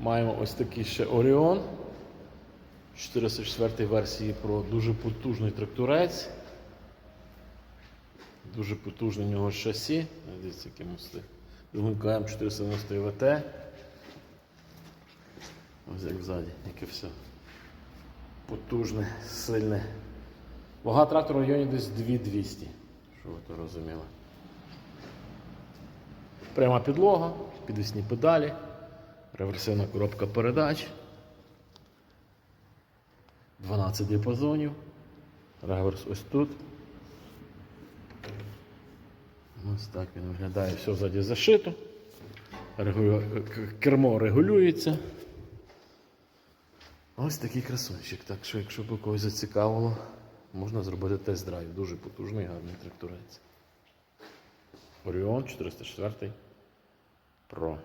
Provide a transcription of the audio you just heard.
Маємо ось такий ще Оріон. 404 версії про дуже потужний тракторець. Дуже потужне у нього шасі. Дивіться, які мости. Двигунка М490 ВТ. Ось як ззаді, яке все. Потужне, сильне. Вага трактора в районі десь 2200. Що ви то розуміли. Пряма підлога, підвісні педалі, реверсивна коробка передач. 12 діапазонів. Реверс ось тут. Ось так він виглядає, все ззаді зашито. Регулю... Кермо регулюється. Ось такий красунчик. Так що, якщо б когось зацікавило, можна зробити тест-драйв. Дуже потужний, гарний тракторець. Оріон 404 Pro.